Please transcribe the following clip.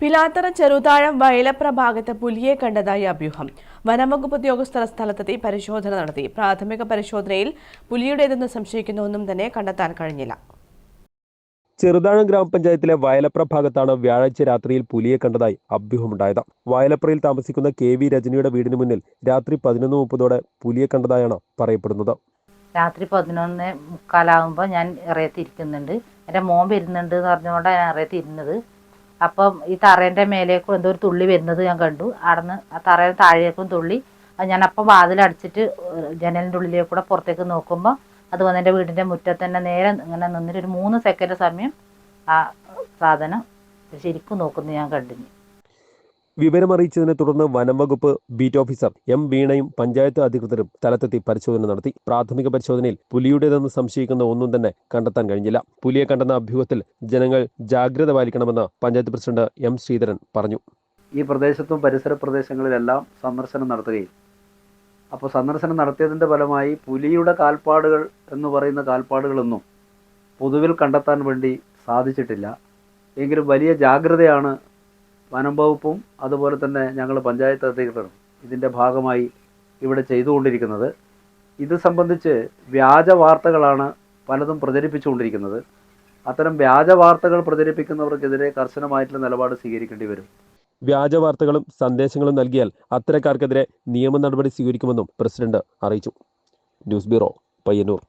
പിലാത്തറ ചെറുതാഴം വയലപ്ര ഭാഗത്ത് പുലിയെ കണ്ടതായി അഭ്യൂഹം. വനംവകുപ്പ് ഉദ്യോഗസ്ഥർ സ്ഥലത്തെത്തി പരിശോധന നടത്തി. പ്രാഥമിക പരിശോധനയിൽ പുലിയുടേതെന്ന് സംശയിക്കുന്ന ഒന്നും തന്നെ കണ്ടെത്താൻ കഴിഞ്ഞില്ല. ചെറുതാഴം ഗ്രാമപഞ്ചായത്തിലെ വയലപ്ര ഭാഗത്താണ് വ്യാഴാഴ്ച രാത്രിയിൽ പുലിയെ കണ്ടതായി അഭ്യൂഹമുണ്ടായത്. വയലപ്രയിൽ താമസിക്കുന്ന കെ വി രജനിയുടെ വീടിന് മുന്നിൽ രാത്രി പതിനൊന്ന് മുപ്പതോടെ പുലിയെ കണ്ടതായാണ് പറയപ്പെടുന്നത്. രാത്രി പതിനൊന്ന് മുക്കാലാകുമ്പോൾ ഞാൻ ഇറയത്തിരിക്കുന്നുണ്ട്. എന്റെ മോൻ വരുന്നുണ്ട് എന്ന് പറഞ്ഞുകൊണ്ടാണ് ഞാൻ ഇറയത്തിരുന്നത്. അപ്പം ഈ തറേന്റെ മേലേക്കും എന്തോ ഒരു തുള്ളി വരുന്നത് ഞാൻ കണ്ടു. അവിടുന്ന് ആ തറയുടെ താഴേക്കും തുള്ളി. അത് ഞാൻ അപ്പം വാതിലടച്ചിട്ട് ജനലിന്റെ ഉള്ളിലേക്ക് കൂടെ പുറത്തേക്ക് നോക്കുമ്പോൾ അത് വന്ന് എന്റെ വീടിന്റെ മുറ്റത്ത് തന്നെ നേരെ ഇങ്ങനെ നിന്നിട്ട് ഒരു മൂന്ന് സെക്കൻഡ് സമയം ആ സാധനം ശരിക്കും നോക്കുന്നത് ഞാൻ കണ്ടിന്. വിവരമറിയിച്ചതിനെ തുടർന്ന് വനംവകുപ്പ് ബീറ്റ് ഓഫീസർ എം വീണയും പഞ്ചായത്ത് അധികൃതരും സ്ഥലത്തെത്തി പരിശോധന നടത്തി. പ്രാഥമിക പരിശോധനയിൽ പുലിയുടേതെന്ന് സംശയിക്കുന്ന ഒന്നും തന്നെ കണ്ടെത്താൻ കഴിഞ്ഞില്ല. പുലിയെ കണ്ടെന്ന അഭ്യൂഹത്തിൽ ജനങ്ങൾ ജാഗ്രത പാലിക്കണമെന്ന് പഞ്ചായത്ത് പ്രസിഡന്റ് എം ശ്രീധരൻ പറഞ്ഞു. ഈ പ്രദേശത്തും പരിസര പ്രദേശങ്ങളിലെല്ലാം സന്ദർശനം നടത്തുകയും അപ്പോൾ സന്ദർശനം നടത്തിയതിന്റെ ഫലമായി പുലിയുടെ കാൽപ്പാടുകൾ എന്ന് പറയുന്ന കാൽപ്പാടുകളൊന്നും പൊതുവിൽ കണ്ടെത്താൻ വേണ്ടി സാധിച്ചിട്ടില്ല. എങ്കിലും വലിയ ജാഗ്രതയാണ് വനം വകുപ്പും അതുപോലെ തന്നെ ഞങ്ങൾ പഞ്ചായത്ത് അധികൃതരും ഇതിന്റെ ഭാഗമായി ഇവിടെ ചെയ്തുകൊണ്ടിരിക്കുന്നത്. ഇത് സംബന്ധിച്ച് വ്യാജ വാർത്തകളാണ് പലതും പ്രചരിപ്പിച്ചുകൊണ്ടിരിക്കുന്നത്. അത്തരം വ്യാജ വാർത്തകൾ പ്രചരിപ്പിക്കുന്നവർക്കെതിരെ കർശനമായിട്ടുള്ള നിലപാട് സ്വീകരിക്കേണ്ടി വരും. വ്യാജ വാർത്തകളും സന്ദേശങ്ങളും നൽകിയാൽ അത്തരക്കാർക്കെതിരെ നിയമ നടപടി സ്വീകരിക്കുമെന്നും പ്രസിഡന്റ് അറിയിച്ചു. News bureau Payyanur.